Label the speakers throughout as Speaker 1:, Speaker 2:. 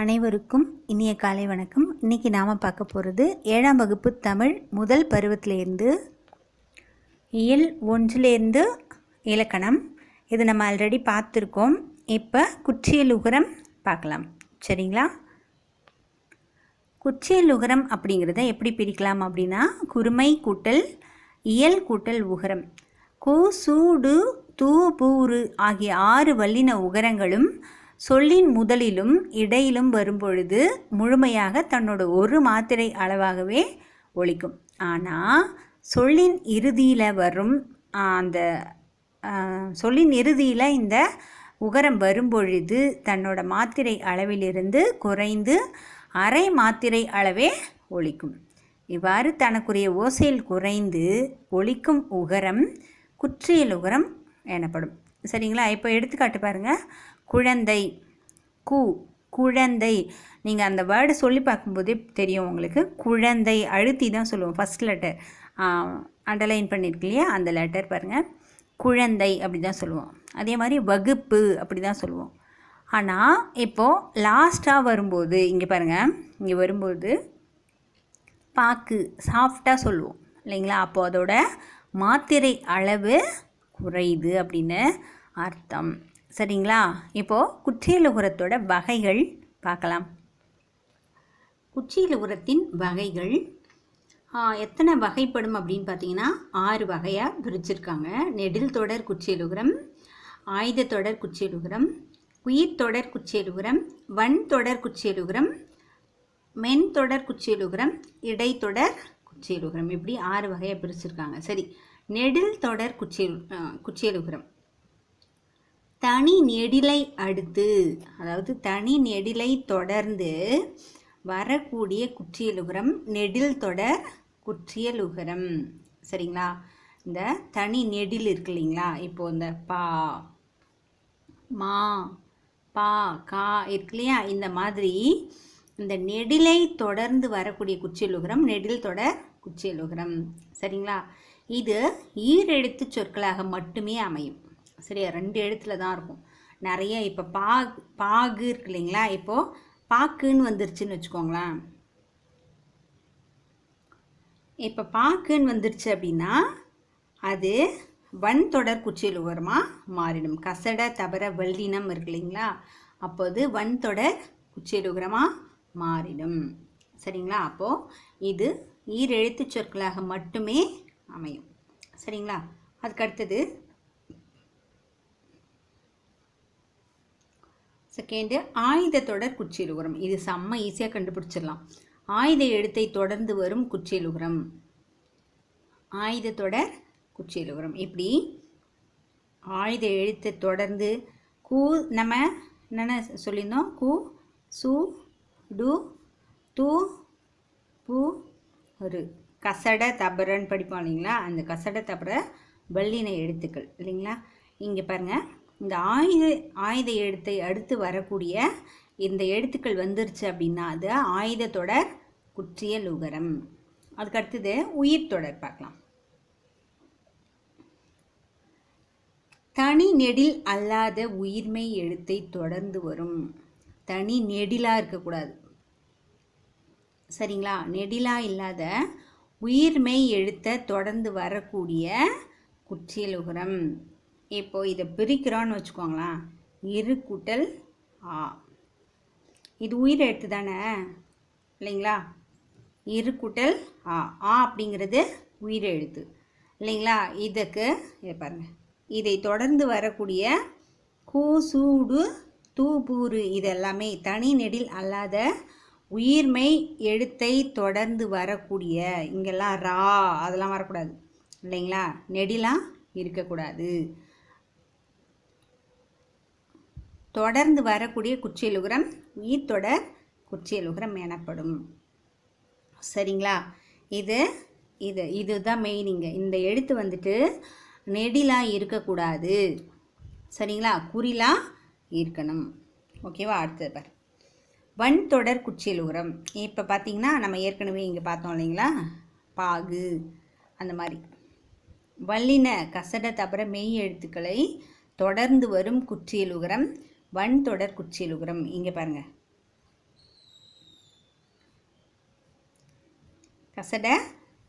Speaker 1: அனைவருக்கும் இனிய காலை வணக்கம். இன்றைக்கி நாம் பார்க்க போகிறது ஏழாம் வகுப்பு தமிழ் முதல் பருவத்திலேருந்து இயல் ஒன்றிலேருந்து இலக்கணம். இது நம்ம ஆல்ரெடி பார்த்துருக்கோம். இப்போ குற்றியல் உகரம் பார்க்கலாம். சரிங்களா? குற்றியல் உகரம் அப்படிங்கிறத எப்படி பிரிக்கலாம் அப்படின்னா குறுமை கூட்டல் இயல் கூட்டல் உகரம். கு சூடு தூ பூரு ஆகிய ஆறு வல்லின உகரங்களும் சொல்லின் முதலிலும் இடையிலும் வரும்பொழுது முழுமையாக தன்னோட ஒரு மாத்திரை அளவாகவே ஒழிக்கும். ஆனால் சொல்லின் இறுதியில் வரும் அந்த சொல்லின் இறுதியில் இந்த உகரம் வரும்பொழுது தன்னோட மாத்திரை அளவிலிருந்து குறைந்து அரை மாத்திரை அளவே ஒழிக்கும். இவ்வாறு தனக்குரிய ஓசையில் குறைந்து ஒழிக்கும் உகரம் குற்றியல் உகரம் எனப்படும். சரிங்களா? இப்போ எடுத்துக்காட்டு பாருங்கள் குழந்தை. கு குழந்தை. நீங்கள் அந்த வேர்டு சொல்லி பார்க்கும்போதே தெரியும் உங்களுக்கு. குழந்தை அழுத்தி தான் சொல்லுவோம். ஃபஸ்ட் லெட்டர் அண்டர்லைன் பண்ணியிருக்கு இல்லையா? அந்த லெட்டர் பாருங்கள் குழந்தை அப்படி தான் சொல்லுவோம். அதே மாதிரி வகுப்பு அப்படி தான் சொல்லுவோம். ஆனால் இப்போது லாஸ்ட்டாக வரும்போது இங்கே பாருங்கள் இங்கே வரும்போது பாக்கு சாஃப்டாக சொல்லுவோம். இல்லைங்களா? அப்போ அதோட மாத்திரை அளவு குறையுது அப்படின்னு அர்த்தம். சரிங்களா? இப்போது குற்றியலுகுரத்தோட வகைகள் பார்க்கலாம். குற்றியலுகுரத்தின் வகைகள் எத்தனை வகைப்படும் அப்படின்னு பார்த்தீங்கன்னா ஆறு வகையாக பிரிச்சிருக்காங்க. நெடில் தொடர் குற்றியலுகுரம் ஆயுத தொடர் குற்றியலுகுரம் உயிர் தொடர் குற்றியலுகுரம் வன் தொடர் குற்றியலுகுரம் மென் தொடர் குச்சியலுகரம் இடைத்தொடர் குச்சியலுகரம் இப்படி ஆறு வகையாக பிரிச்சிருக்காங்க. சரி நெடில் தொடர் குச்சியல் குச்சியலுகரம் தனி நெடிலை அடுத்து அதாவது தனி நெடிலை தொடர்ந்து வரக்கூடிய குற்றியலுகரம் நெடில் தொடர் குற்றியலுகரம். சரிங்களா? இந்த தனி நெடில் இருக்கு இல்லைங்களா? இப்போ இந்த பா மா பா கா இருக்கு இல்லையா? இந்த மாதிரி இந்த நெடிலை தொடர்ந்து வரக்கூடிய குச்சியலுகரம் நெடில் தொடர் குச்சியலுகரம் சரிங்களா? இது ஈரெழுத்து சொற்களாக மட்டுமே அமையும். சரியா? ரெண்டு எழுத்துல தான் இருக்கும். நிறைய இப்போ பா பாகு இருக்கு இல்லைங்களா? இப்போது பாக்குன்னு வந்துருச்சுன்னு வச்சுக்கோங்களேன். இப்போ பாக்குன்னு வந்துருச்சு அப்படின்னா அது வன் தொடர் குச்சியில் உரமாக மாறிடும். கசட தபர வல்லினம் இருக்கு இல்லைங்களா? அப்போது வன் தொடர் குச்சியில் உரமாக மாறிடும். சரிங்களா? அப்போது இது ஈரெழுத்து சொற்களாக மட்டுமே அமையும். சரிங்களா? அதுக்கு அடுத்தது செகண்டு ஆயுத தொடர் குச்சியல் உரம் இது செம்ம ஈஸியாக கண்டுபிடிச்சிடலாம். ஆயுத எழுத்தை தொடர்ந்து வரும் குச்சியல் உரம் ஆயுத தொடர் குச்சியல் உரம் இப்படி ஆயுத எழுத்தை தொடர்ந்து கூ நம்ம என்னென்ன சொல்லியிருந்தோம்? கூ சு டு து பு ஒரு கசட தபரன்னு படிப்போம் இல்லைங்களா? அந்த கசட தபர வெள்ளின எழுத்துக்கள். இல்லைங்களா? இங்கே பாருங்கள் இந்த ஆயுத ஆயுத எழுத்தை அடுத்து வரக்கூடிய இந்த எழுத்துக்கள் வந்துருச்சு அப்படின்னா அது ஆயுத தொடர் குற்றியல் உகரம் அதுக்கு அடுத்தது உயிர் தொடர் பார்க்கலாம். தனி நெடில் அல்லாத உயிர்மை எழுத்தை தொடர்ந்து வரும். தனி நெடிலாக இருக்கக்கூடாது. சரிங்களா? நெடிலாக இல்லாத உயிர்மை எழுத்தை தொடர்ந்து வரக்கூடிய குற்றியலுகரம் இப்போ இதை பிரிக்கிறோன்னு வச்சுக்கோங்களேன். இரு கூட்டல் ஆ. இது உயிர் எழுத்து தானே? இல்லைங்களா? இரு கூட்டல் ஆ. ஆ அப்படிங்கிறது உயிர் எழுத்து. இல்லைங்களா? இதுக்கு இதை பாருங்கள் இதை தொடர்ந்து வரக்கூடிய கூ சூடு தூபூரு இதெல்லாமே தனி நெடில் அல்லாத உயிர்மை எழுத்தை தொடர்ந்து வரக்கூடிய இங்கெல்லாம் ரா அதெல்லாம் வரக்கூடாது. இல்லைங்களா? நெடிலாம் இருக்கக்கூடாது. தொடர்ந்து வரக்கூடிய குச்சியலுகரம் உயிர் குச்சியலுகரம் எனப்படும். சரிங்களா? இது இது இதுதான் மெயினிங்க இந்த எழுத்து வந்துட்டு நெடிலாக இருக்கக்கூடாது. சரிங்களா? குறிலாக இருக்கணும். ஓகேவா? அடுத்தது பார். வன் தொடர் குச்சியல் உரம் இப்போ பார்த்தீங்கன்னா நம்ம ஏற்கனவே இங்கே பார்த்தோம் இல்லைங்களா? பாகு அந்த மாதிரி. வல்லின கசட தவிர மெய் எழுத்துக்களை தொடர்ந்து வரும் குற்றியல் உகரம் வன் தொடர் குச்சியில் உகரம் இங்கே பாருங்கள் கசட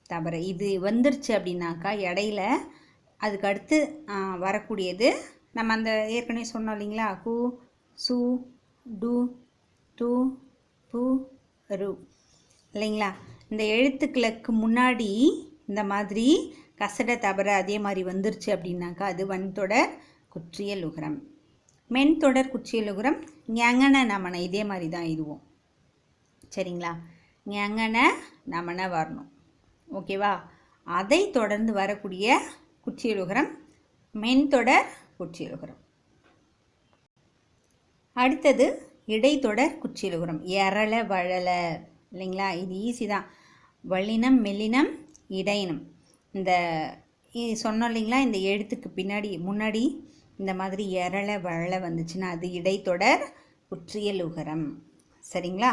Speaker 1: தவறு. இது வந்துருச்சு அப்படின்னாக்கா இடையில அதுக்கு அடுத்து வரக்கூடியது நம்ம அந்த ஏற்கனவே சொன்னோம் இல்லைங்களா? கு சு டு டு பு ரு. இல்லைங்களா? இந்த எழுத்துக்களுக்கு முன்னாடி இந்த மாதிரி கசட தவற அதே மாதிரி வந்துருச்சு அப்படின்னாக்கா அது வன்தொடர் குற்றிய லுகரம் மென் தொடர் குச்சியலுகுரம் ஞங்கன நமன. இதே மாதிரி தான் இதுவும். சரிங்களா? ஞங்கன நமன வரணும். ஓகேவா? அதை தொடர்ந்து வரக்கூடிய குற்றியலுகரம் மென்தொடர் குச்சியலுகரம். அடுத்தது இடைத்தொடர் குச்சியலுகரம். எரள வழல இல்லைங்களா? இது ஈஸி தான். வல்லினம் மெல்லினம் இடையினம் இந்த சொன்னோம் இல்லைங்களா? இந்த எழுத்துக்கு பின்னாடி முன்னாடி இந்த மாதிரி எரளை வழல வந்துச்சுன்னா அது இடைத்தொடர் குற்றியலுகரம் சரிங்களா?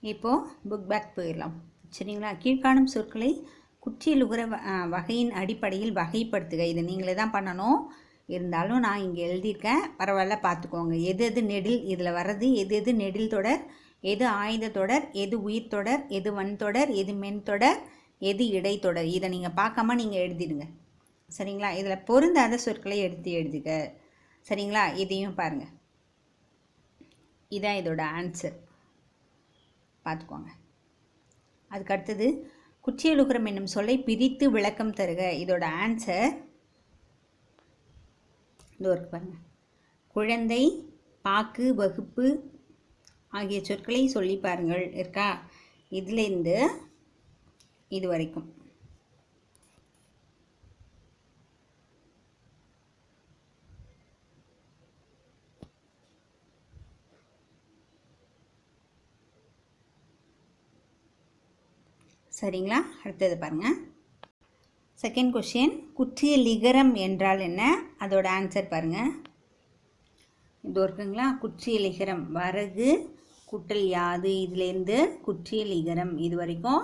Speaker 1: இப்போது புக் பேக் போயிடலாம். சரிங்களா? கீழ்காணும் சொற்களை குற்றியலுகர உகர வகையின் அடிப்படையில் வகைப்படுத்துக. இதை நீங்களே தான் பண்ணணும். இருந்தாலும் நான் இங்கே எழுதியிருக்கேன். பரவாயில்ல பார்த்துக்கோங்க. எது எது நெடில் இதில் வர்றது எது எது நெடில் தொடர் எது ஆயுத தொடர் எது உயிர் தொடர் எது வன் தொடர் எது மென் தொடர் எது இடைத்தொடர். இதை நீங்கள் பார்க்காம நீங்கள் எழுதிடுங்க. சரிங்களா? இதில் பொருந்தாத சொற்களை எடுத்து எழுதுக. சரிங்களா? இதையும் பாருங்கள் இதான் இதோட ஆன்சர் பார்த்துக்கோங்க அதுக்கு அடுத்தது குற்றியலுகரம் என்னும் சொல்லை பிரித்து விளக்கம் தருக. இதோட ஆன்சர் இதோ இருக்கு பாருங்கள் குழந்தை பாக்கு வகுப்பு ஆகிய சொற்களை சொல்லி பாருங்கள். இருக்கா? இதுலேருந்து இது வரைக்கும். சரிங்களா? அடுத்தது பாருங்கள் செகண்ட் கொஷின் குற்றிய லிகரம் என்றால் என்ன? அதோட ஆன்சர் பாருங்கள் இது இருக்குங்களா குற்றிய லிகரம். வரகு குட்டல் யாது? இதுலேருந்து குற்றிய லிகரம். இது வரைக்கும்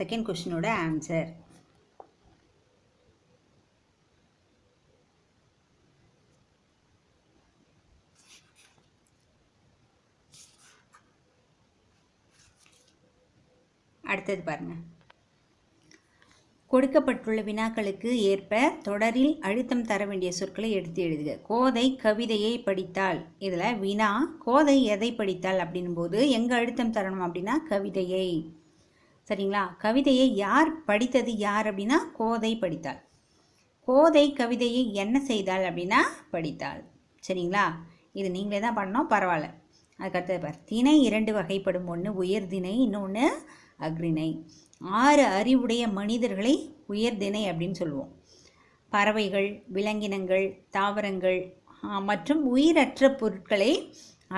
Speaker 1: செகண்ட் கொஷினோட ஆன்சர் அடுத்தது பாருங்கள் கொடுக்கப்பட்டுள்ள வினாக்களுக்கு ஏற்ப தொடரில் அழுத்தம் தர வேண்டிய சொற்களை எடுத்து எழுதுக. கோதை கவிதையை படித்தாள் இதில் வினா கோதை எதை படித்தாள் அப்படின்னும் போது எங்கே அழுத்தம் தரணும் அப்படின்னா கவிதையை. சரிங்களா? கவிதையை யார் படித்தது யார் அப்படின்னா கோதை படித்தாள் கோதை கவிதையை என்ன செய்தாள் அப்படின்னா படித்தாள் சரிங்களா? இது நீங்களே தான் பண்ணோம் பரவாயில்ல. அதுக்கடுத்தது பார் திணை இரண்டு வகைப்படும் ஒன்று உயர்திணை இன்னொன்று அக்ரிணை ஆறு அறிவுடைய மனிதர்களை உயர்தினை அப்படின்னு சொல்லுவோம். பறவைகள் விலங்கினங்கள் தாவரங்கள் மற்றும் உயிரற்ற பொருட்களை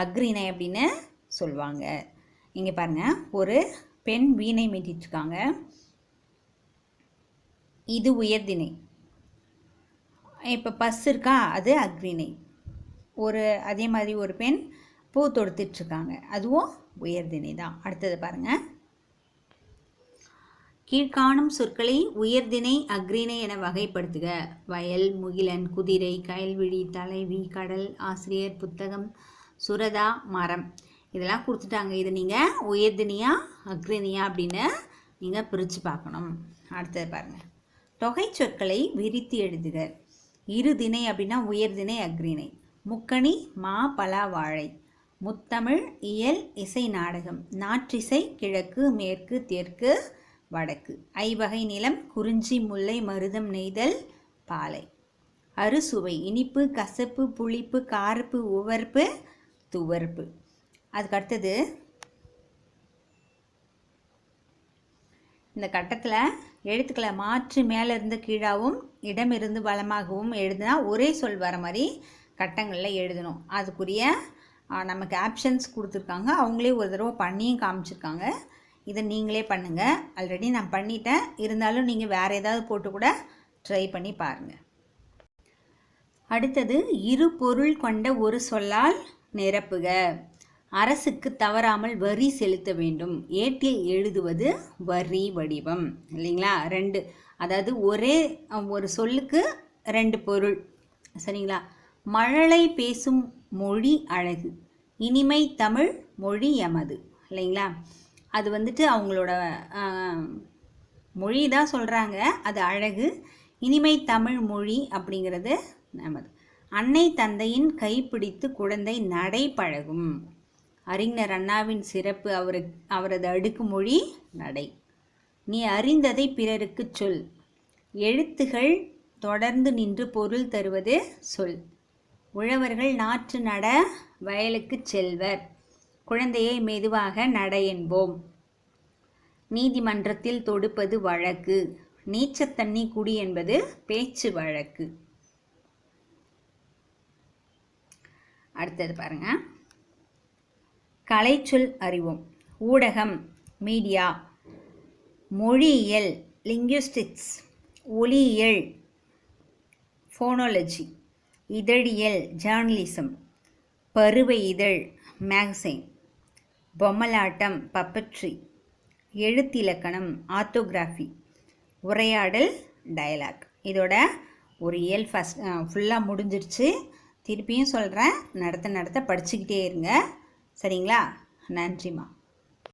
Speaker 1: அக்ரிணை அப்படின்னு சொல்லுவாங்க. இங்கே பாருங்கள் ஒரு பெண் வீணை மீட்டிருக்காங்க இது உயர்திணை இப்போ பஸ் இருக்கா? அது அக்ரிணை ஒரு அதே மாதிரி ஒரு பெண் பூ தொடுத்துட்ருக்காங்க அதுவும் உயர்திணை தான் அடுத்தது பாருங்கள் கீழ்காணும் சொற்களை உயர்திணை அக்ரிணை என வகைப்படுத்துக. வயல் முகிலன் குதிரை கயல்விழி தலைவி கடல் ஆசிரியர் புத்தகம் சுரதா மரம். இதெல்லாம் கொடுத்துட்டாங்க. இது நீங்கள் உயர்தினியா அக்ரிணியா அப்படின்னு நீங்கள் பிரித்து பார்க்கணும். அடுத்தது பாருங்கள் தொகை சொற்களை விரித்து எழுதுக. இருதிணை அப்படின்னா உயர்திணை அக்ரிணை முக்கணி மா பலா வாழை. முத்தமிழ் இயல் இசை நாடகம். நாற்றிசை கிழக்கு மேற்கு தெற்கு வடக்கு. ஐவகை நிலம் குறிஞ்சி முல்லை மருதம் நெய்தல் பாலை. அறுசுவை இனிப்பு கசப்பு புளிப்பு காரப்பு உவர்ப்பு துவர்ப்பு. அதுக்கு அடுத்தது இந்த கட்டத்தில் எழுத்துக்களை மாற்றி மேலே இருந்து கீழாகவும் இடமிருந்து வளமாகவும் எழுதுனா ஒரே சொல் வர மாதிரி கட்டங்களில் எழுதணும். அதுக்குரிய ஆ, நமக்கு ஆப்ஷன்ஸ் கொடுத்துருக்காங்க. அவங்களே ஒரு தடவை பண்ணியும் காமிச்சிருக்காங்க. இதை நீங்களே பண்ணுங்கள் ஆல்ரெடி நான் பண்ணிட்டேன். இருந்தாலும் நீங்கள் வேறு ஏதாவது போட்டு கூட ட்ரை பண்ணி பாருங்கள் அடுத்தது இரு பொருள் கொண்ட ஒரு சொல்லால் நிரப்புக. அரசுக்கு தவறாமல் வரி செலுத்த வேண்டும். ஏட்டில் எழுதுவது வரி வடிவம். இல்லைங்களா? ரெண்டு அதாவது ஒரே ஒரு சொல்லுக்கு ரெண்டு பொருள். சரிங்களா? மழலை பேசும் மொழி அழகு. இனிமை தமிழ் மொழி எமது. இல்லைங்களா? அது வந்துட்டு அவங்களோட மொழி தான் சொல்கிறாங்க அது அழகு. இனிமை தமிழ் மொழி அப்படிங்கிறது நமது. அன்னை தந்தையின் கைப்பிடித்து குழந்தை நடை பழகும். அறிஞர் அண்ணாவின் சிறப்பு அவரு அவரது அடுக்குமொழி நடை. நீ அறிந்ததை பிறருக்கு சொல். எழுத்துகள் தொடர்ந்து நின்று பொருள் தருவது சொல். உழவர்கள் நாற்று நட வயலுக்குச் செல்வர். குழந்தையை மெதுவாக நட என்போம் நீதிமன்றத்தில் தொடுப்பது வழக்கு. நீச்சத்தண்ணி குடி என்பது பேச்சு வழக்கு. அடுத்தது பாருங்க. கலைச்சொல் அறிவோம். ஊடகம் மீடியா மொழியியல் லிங்குஸ்டிக்ஸ் ஒலியியல் ஃபோனாலஜி இதழியல் ஜேர்னலிசம் பருவ இதழ் மேகசைன். பொம்மலாட்டம் பப்பட்ரி எழுத்திலக்கணம் ஆர்த்தோகிராஃபி உரையாடல் டயலாக் இதோட ஒரு இயல் ஃபஸ்ட் ஃபுல்லாக முடிஞ்சிருச்சு. திருப்பியும் சொல்கிறேன் நடத்த நடத்த படிச்சுக்கிட்டே இருங்க. சரிங்களா? நன்றிம்மா